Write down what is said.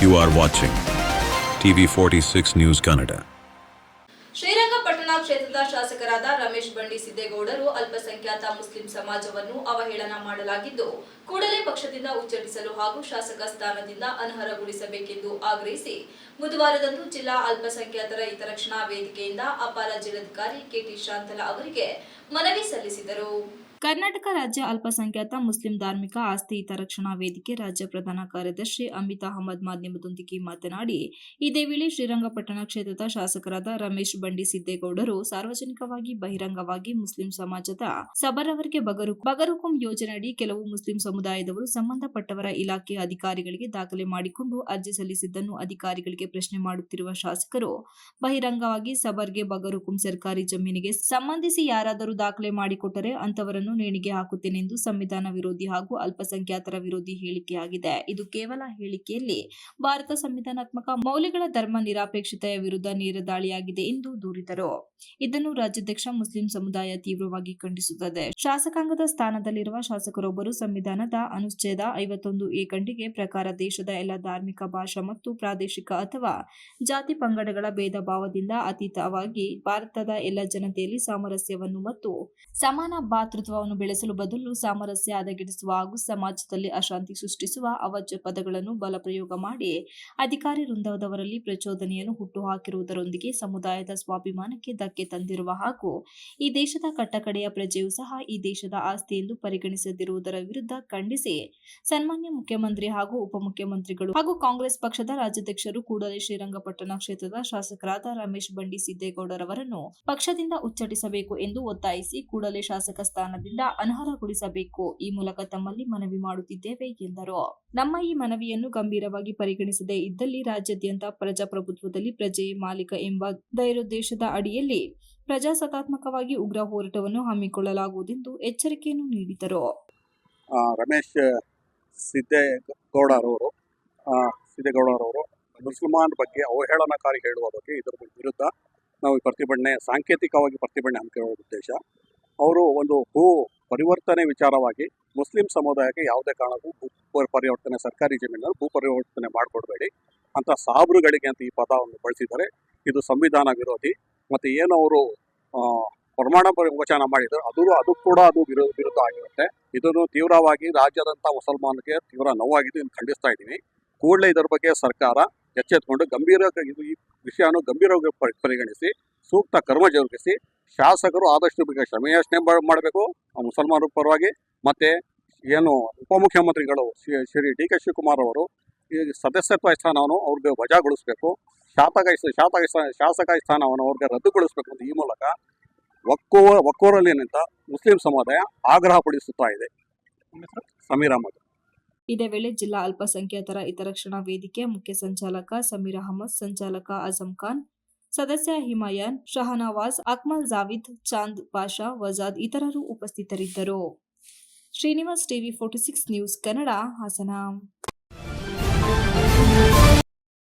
You are watching TV 46 News Kannada. Srirangapatna ಕ್ಷೇತ್ರದ ಶಾಸಕರಾದ ರಮೇಶ್ ಬಂಡಿ ಸಿದ್ದೇಗೌಡರು ಅಲ್ಪಸಂಖ್ಯಾತ ಮುಸ್ಲಿಂ ಸಮಾಜವನ್ನು ಅವಹೇಳನ ಮಾಡಲಾಗಿದ್ದು, ಕೂಡಲೇ ಪಕ್ಷದಿಂದ ಉಚ್ಚರಿಸಲು ಹಾಗೂ ಶಾಸಕ ಸ್ಥಾನದಿಂದ ಅನರ್ಹಗೊಳಿಸಬೇಕೆಂದು ಆಗ್ರಹಿಸಿ ಬುಧವಾರದಂದು ಜಿಲ್ಲಾ ಅಲ್ಪಸಂಖ್ಯಾತರ ಹಿತರಕ್ಷಣಾ ವೇದಿಕೆಯಿಂದ ಅಪಾರ ಜಿಲ್ಲಾಧಿಕಾರಿ ಕೆಟಿ ಶಾಂತಲಾ ಅವರಿಗೆ ಮನವಿ ಸಲ್ಲಿಸಿದರು ಕರ್ನಾಟಕ ರಾಜ್ಯ ಅಲ್ಪಸಂಖ್ಯಾತ ಮುಸ್ಲಿಂ ಧಾರ್ಮಿಕ ಆಸ್ತಿ ಹಿತರಕ್ಷಣಾ ವೇದಿಕೆ ರಾಜ್ಯ ಪ್ರಧಾನ ಕಾರ್ಯದರ್ಶಿ ಅಮಿತ್ ಅಹಮದ್ ಮಾಧ್ಯಮದೊಂದಿಗೆ ಮಾತನಾಡಿ, ಇದೇ ವೇಳೆ ಶ್ರೀರಂಗಪಟ್ಟಣ ಕ್ಷೇತ್ರದ ಶಾಸಕರಾದ ರಮೇಶ್ ಬಂಡಿ ಸಿದ್ದೇಗೌಡರು ಸಾರ್ವಜನಿಕವಾಗಿ ಬಹಿರಂಗವಾಗಿ ಮುಸ್ಲಿಂ ಸಮಾಜದ ಸಬರವರಿಗೆ ಬಗರು ಬಗರುಕುಂ ಯೋಜನೆಯಡಿ ಕೆಲವು ಮುಸ್ಲಿಂ ಸಮುದಾಯದವರು ಸಂಬಂಧಪಟ್ಟವರ ಇಲಾಖೆ ಅಧಿಕಾರಿಗಳಿಗೆ ದಾಖಲೆ ಮಾಡಿಕೊಂಡು ಅರ್ಜಿ ಸಲ್ಲಿಸಿದ್ದನ್ನು ಅಧಿಕಾರಿಗಳಿಗೆ ಪ್ರಶ್ನೆ ಮಾಡುತ್ತಿರುವ ಶಾಸಕರು, ಬಹಿರಂಗವಾಗಿ ಸಬರ್ಗೆ ಬಗರುಕುಂ ಸರ್ಕಾರಿ ಜಮೀನಿಗೆ ಸಂಬಂಧಿಸಿ ಯಾರಾದರೂ ದಾಖಲೆ ಮಾಡಿಕೊಟ್ಟರೆ ಅಂತವರನ್ನು ನೇಣಿಗೆ ಹಾಕುತ್ತೇನೆಂದು ಸಂವಿಧಾನ ವಿರೋಧಿ ಹಾಗೂ ಅಲ್ಪಸಂಖ್ಯಾತರ ವಿರೋಧಿ ಹೇಳಿಕೆಯಾಗಿದೆ. ಇದು ಕೇವಲ ಹೇಳಿಕೆಯಲ್ಲಿ ಭಾರತ ಸಂವಿಧಾನಾತ್ಮಕ ಮೌಲ್ಯಗಳ ಧರ್ಮ ನಿರಾಪೇಕ್ಷತೆಯ ವಿರುದ್ಧ ನೇರ ದಾಳಿಯಾಗಿದೆ ಎಂದು ದೂರಿದರು. ಇದನ್ನು ರಾಜ್ಯಾಧ್ಯಕ್ಷ ಮುಸ್ಲಿಂ ಸಮುದಾಯ ತೀವ್ರವಾಗಿ ಖಂಡಿಸುತ್ತದೆ. ಶಾಸಕಾಂಗದ ಸ್ಥಾನದಲ್ಲಿರುವ ಶಾಸಕರೊಬ್ಬರು ಸಂವಿಧಾನದ ಅನುಚ್ಛೇದ ಐವತ್ತೊಂದು ಎ ಪ್ರಕಾರ ದೇಶದ ಎಲ್ಲ ಧಾರ್ಮಿಕ ಭಾಷಾ ಮತ್ತು ಪ್ರಾದೇಶಿಕ ಅಥವಾ ಜಾತಿ ಪಂಗಡಗಳ ಭೇದ ಭಾವದಿಂದ ಅತೀತವಾಗಿ ಭಾರತದ ಎಲ್ಲ ಜನತೆಯಲ್ಲಿ ಸಾಮರಸ್ಯವನ್ನು ಮತ್ತು ಸಮಾನ ಭಾತೃತ್ವವನ್ನು ಬೆಳೆಸಲು ಬದಲು ಸಾಮರಸ್ಯ ಹದಗೆಡಿಸುವ ಹಾಗೂ ಸಮಾಜದಲ್ಲಿ ಅಶಾಂತಿ ಸೃಷ್ಟಿಸುವ ಅವಜ್ಯ ಪದಗಳನ್ನು ಬಲಪ್ರಯೋಗ ಮಾಡಿ ಅಧಿಕಾರಿ ವೃಂದದವರಲ್ಲಿ ಪ್ರಚೋದನೆಯನ್ನು ಹುಟ್ಟುಹಾಕಿರುವುದರೊಂದಿಗೆ ಸಮುದಾಯದ ಸ್ವಾಭಿಮಾನಕ್ಕೆ ಧಕ್ಕೆ ತಂದಿರುವ ಹಾಗೂ ಈ ದೇಶದ ಕಟ್ಟಕಡೆಯ ಪ್ರಜೆಯೂ ಸಹ ಈ ದೇಶದ ಆಸ್ತಿ ಎಂದು ಪರಿಗಣಿಸದಿರುವುದರ ವಿರುದ್ಧ ಖಂಡಿಸಿ ಸನ್ಮಾನ್ಯ ಮುಖ್ಯಮಂತ್ರಿ ಹಾಗೂ ಉಪಮುಖ್ಯಮಂತ್ರಿಗಳು ಹಾಗೂ ಕಾಂಗ್ರೆಸ್ ಪಕ್ಷದ ರಾಜ್ಯಾಧ್ಯಕ್ಷರು ಕೂಡಲೇ ಶ್ರೀರಂಗಪಟ್ಟಣ ಕ್ಷೇತ್ರದ ಶಾಸಕರಾದ ರಮೇಶ್ ಬಂಡಿ ಸಿದ್ದೇಗೌಡರವರನ್ನು ಪಕ್ಷದಿಂದ ಉಚ್ಚಟಿಸಬೇಕು ಎಂದು ಒತ್ತಾಯಿಸಿ ಕೂಡಲೇ ಶಾಸಕ ಸ್ಥಾನದಿಂದ ಅನರ್ಹಗೊಳಿಸಬೇಕು. ಈ ಮೂಲಕ ತಮ್ಮಲ್ಲಿ ಮನವಿ ಮಾಡುತ್ತಿದ್ದೇವೆ ಎಂದರು. ನಮ್ಮ ಈ ಮನವಿಯನ್ನು ಗಂಭೀರವಾಗಿ ಪರಿಗಣಿಸದೆ ಇದ್ದಲ್ಲಿ ರಾಜ್ಯಾದ್ಯಂತ ಪ್ರಜಾಪ್ರಭುತ್ವದಲ್ಲಿ ಪ್ರಜೆ ಮಾಲೀಕ ಎಂಬ ಧೈರ್ಯೋದ್ದೇಶದ ಅಡಿಯಲ್ಲಿ ಪ್ರಜಾಸತ್ತಾತ್ಮಕವಾಗಿ ಉಗ್ರ ಹೋರಾಟವನ್ನು ಹಮ್ಮಿಕೊಳ್ಳಲಾಗುವುದೆಂದು ಎಚ್ಚರಿಕೆಯನ್ನು ನೀಡಿದರು. ರಮೇಶ್ ಸಿದ್ದೇಗೌಡರವರು ಸಿದ್ದೇಗೌಡರವರು ಮುಸಲ್ಮಾನ್ ಬಗ್ಗೆ ಅವಹೇಳನಕಾರಿ ಹೇಳುವ ಬಗ್ಗೆ ಇದರ ವಿರುದ್ಧ ನಾವು ಪ್ರತಿಭಟನೆ ಸಾಂಕೇತಿಕವಾಗಿ ಪ್ರತಿಭಟನೆ ಹಮ್ಮಿಕೊಳ್ಳುವ ಉದ್ದೇಶ. ಅವರು ಒಂದು ಭೂ ಪರಿವರ್ತನೆ ವಿಚಾರವಾಗಿ ಮುಸ್ಲಿಂ ಸಮುದಾಯಕ್ಕೆ ಯಾವುದೇ ಕಾರಣಕ್ಕೂ ಭೂ ಪರಿ- ಪರಿವರ್ತನೆ, ಸರ್ಕಾರಿ ಜಮೀನಲ್ಲಿ ಭೂ ಪರಿವರ್ತನೆ ಮಾಡಿಕೊಡ್ಬೇಡಿ. ಅಂತ ಸಾಬ್ರುಗಳಿಗೆ ಅಂತ ಈ ಪದವನ್ನು ಬಳಸಿದ್ದಾರೆ. ಇದು ಸಂವಿಧಾನ ವಿರೋಧಿ. ಮತ್ತು ಏನು ಅವರು ಪ್ರಮಾಣ ವಚನ ಮಾಡಿದ್ರು ಅದು ಅದು ಕೂಡ ಅದು ವಿರೋಧ ವಿರುದ್ಧ ಆಗಿರುತ್ತೆ. ಇದನ್ನು ತೀವ್ರವಾಗಿ ರಾಜ್ಯದಂಥ ಮುಸಲ್ಮಾನಕ್ಕೆ ತೀವ್ರ ನೋವಾಗಿದೆ ಎಂದು ಖಂಡಿಸ್ತಾ ಇದ್ದೀನಿ. ಕೂಡಲೇ ಇದರ ಬಗ್ಗೆ ಸರ್ಕಾರ ಎಚ್ಚೆತ್ಕೊಂಡು ಗಂಭೀರ ಇದು ಈ ವಿಷಯವನ್ನು ಗಂಭೀರವಾಗಿ ಪರಿಗಣಿಸಿ, ಸೂಕ್ತ ಕರ್ಮ ಜರುಗಿಸಿ ಶಾಸಕರು ಆದಷ್ಟು ಬೇಗ ಕ್ಷಮೆಯಾಚನೆ ಮಾಡಬೇಕು. ಮುಸಲ್ಮಾನರ ಪರವಾಗಿ ಮತ್ತೆ ಏನು ಉಪಮುಖ್ಯಮಂತ್ರಿಗಳು ಶ್ರೀ ಡಿ ಕೆ ಶಿವಕುಮಾರ್ ಅವರು, ಈ ಸದಸ್ಯತ್ವ ಸ್ಥಾನವನ್ನು ಅವ್ರಿಗೆ ವಜಾಗೊಳಿಸಬೇಕು. ಶಾತಕ ಶಾಸಕ ಶಾಸಕ ಸ್ಥಾನವನ್ನು ಅವ್ರಿಗೆ ರದ್ದುಗೊಳಿಸಬೇಕು ಅಂತ ಈ ಮೂಲಕ ಒಕ್ಕೂ ಒಕ್ಕೂರಲ್ಲಿ ನಿಂತ ಮುಸ್ಲಿಂ ಸಮುದಾಯ ಆಗ್ರಹ ಪಡಿಸುತ್ತಾ ಇದೆ. ಸಮೀರ್ ಅಹಮದ್. ಇದೇ ವೇಳೆ ಜಿಲ್ಲಾ ಅಲ್ಪಸಂಖ್ಯಾತರ ಹಿತರಕ್ಷಣಾ ವೇದಿಕೆ ಮುಖ್ಯ ಸಂಚಾಲಕ ಸಮೀರ್ ಅಹಮದ್, ಸಂಚಾಲಕ ಅಜಂ ಖಾನ್ ಸದಸ್ಯ ಹಿಮಾಯನ್, ಶಹನವಾಜ್, ಅಕ್ಮಲ್ ಜಾವಿದ್, ಚಾಂದ್ ಪಾಷಾ, ವಜಾದ್ ಇತರರು ಉಪಸ್ಥಿತರಿದ್ದರು. Srinivas TV forty six news Kannada Hassan.